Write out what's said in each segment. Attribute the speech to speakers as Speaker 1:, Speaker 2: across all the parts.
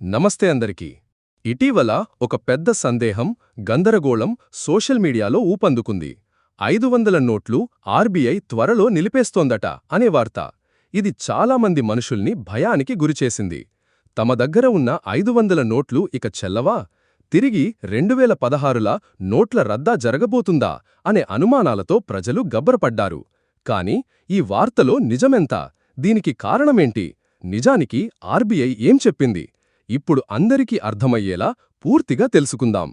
Speaker 1: నమస్తే అందరికీ. ఇటీవల ఒక పెద్ద సందేహం గందరగోళం సోషల్ మీడియాలో ఊపందుకుంది. ఐదు వందల నోట్లు ఆర్బీఐ త్వరలో నిలిపేస్తోందట అనే వార్త. ఇది చాలామంది మనుషుల్ని భయానికి గురిచేసింది. తమ దగ్గర ఉన్న ఐదు వందల నోట్లు ఇక చెల్లవా? తిరిగి రెండువేల పదహారుల నోట్ల రద్దా జరగబోతుందా అనే అనుమానాలతో ప్రజలు గబ్బరపడ్డారు. కాని ఈ వార్తలో నిజమెంత? దీనికి కారణమేంటి? నిజానికి ఆర్బీఐ ఏం చెప్పింది? ఇప్పుడు అందరికీ అర్థమయ్యేలా పూర్తిగా తెలుసుకుందాం.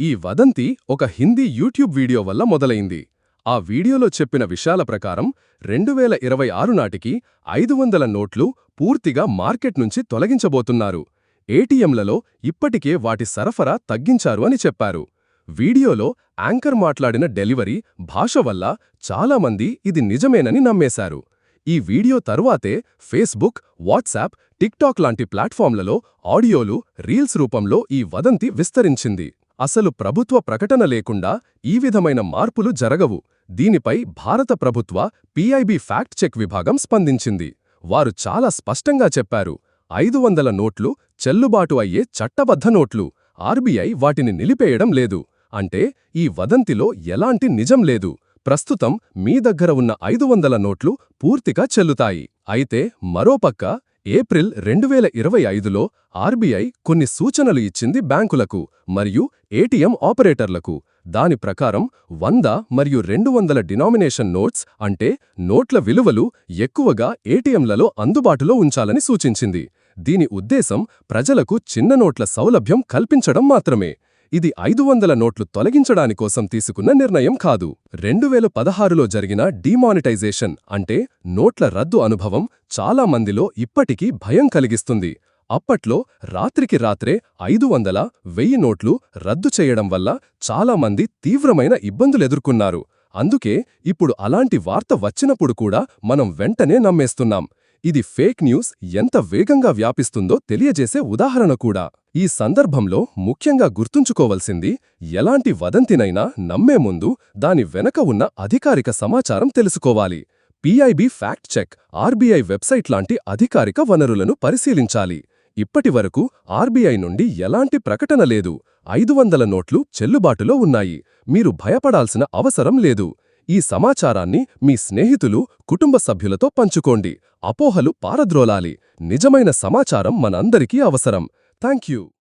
Speaker 1: ఈ వదంతి ఒక హిందీ యూట్యూబ్ వీడియో వల్ల మొదలైంది. ఆ వీడియోలో చెప్పిన విషయాల ప్రకారం రెండువేల ఇరవై ఆరు నాటికి ఐదు వందల నోట్లు పూర్తిగా మార్కెట్ నుంచి తొలగించబోతున్నారు. ఏటీఎంలలో ఇప్పటికే వాటి సరఫరా తగ్గించారు అని చెప్పారు. వీడియోలో యాంకర్ మాట్లాడిన డెలివరీ భాష వల్ల చాలామంది ఇది నిజమేనని నమ్మేశారు. ఈ వీడియో తరువాతే ఫేస్బుక్ వాట్సాప్ టిక్టాక్ లాంటి ప్లాట్ఫామ్లలో ఆడియోలు రీల్స్ రూపంలో ఈ వదంతి విస్తరించింది. అసలు ప్రభుత్వ ప్రకటన లేకుండా ఈ విధమైన మార్పులు జరగవు. దీనిపై భారత ప్రభుత్వ పీఐబీ ఫ్యాక్ట్ చెక్ విభాగం స్పందించింది. వారు చాలా స్పష్టంగా చెప్పారు. ఐదు వందల నోట్లు చెల్లుబాటు అయ్యే చట్టబద్ధ నోట్లు. ఆర్బీఐ వాటిని నిలిపేయడం లేదు. అంటే ఈ వదంతిలో ఎలాంటి నిజం లేదు. ప్రస్తుతం మీ దగ్గర ఉన్న ఐదు వందల నోట్లు పూర్తిగా చెల్లుతాయి. అయితే మరోపక్క ఏప్రిల్ రెండువేల ఇరవై ఐదులో ఆర్బీఐ కొన్ని సూచనలు ఇచ్చింది బ్యాంకులకు మరియు ఏటీఎం ఆపరేటర్లకు. దాని ప్రకారం వంద మరియు రెండు వందల డినామినేషన్ నోట్స్ అంటే నోట్ల విలువలు ఎక్కువగా ఏటీఎంలలో అందుబాటులో ఉంచాలని సూచించింది. దీని ఉద్దేశం ప్రజలకు చిన్న నోట్ల సౌలభ్యం కల్పించడం మాత్రమే. ఇది ఐదు వందల నోట్లు తొలగించడానికోసం తీసుకున్న నిర్ణయం కాదు. రెండు వేల పదహారులో జరిగిన డీమానిటైజేషన్ అంటే నోట్ల రద్దు అనుభవం చాలా మందిలో ఇప్పటికీ భయం కలిగిస్తుంది. అప్పట్లో రాత్రికి రాత్రే ఐదు వందల వెయ్యి నోట్లు రద్దు చేయడం వల్ల చాలామంది తీవ్రమైన ఇబ్బందులెదుర్కొన్నారు అందుకే ఇప్పుడు అలాంటి వార్త వచ్చినప్పుడు కూడా మనం వెంటనే నమ్మేస్తున్నాం. ఇది ఫేక్ న్యూస్ ఎంత వేగంగా వ్యాపిస్తుందో తెలియజేసే ఉదాహరణ కూడా. ఈ సందర్భంలో ముఖ్యంగా గుర్తుంచుకోవలసింది ఎలాంటి వదంతినైనా నమ్మే ముందు దాని వెనక ఉన్న అధికారిక సమాచారం తెలుసుకోవాలి. PIB fact check RBI website లాంటి అధికారిక వనరులను పరిశీలించాలి. ఇప్పటివరకు ఆర్బీఐ నుండి ఎలాంటి ప్రకటన లేదు. ఐదు వందల నోట్లు చెల్లుబాటులో ఉన్నాయి. మీరు భయపడాల్సిన అవసరం లేదు. ఈ సమాచారాన్ని మీ స్నేహితులు కుటుంబ సభ్యులతో పంచుకోండి. అపోహలు పారద్రోలాలి. నిజమైన సమాచారం మనందరికీ అవసరం. Thank you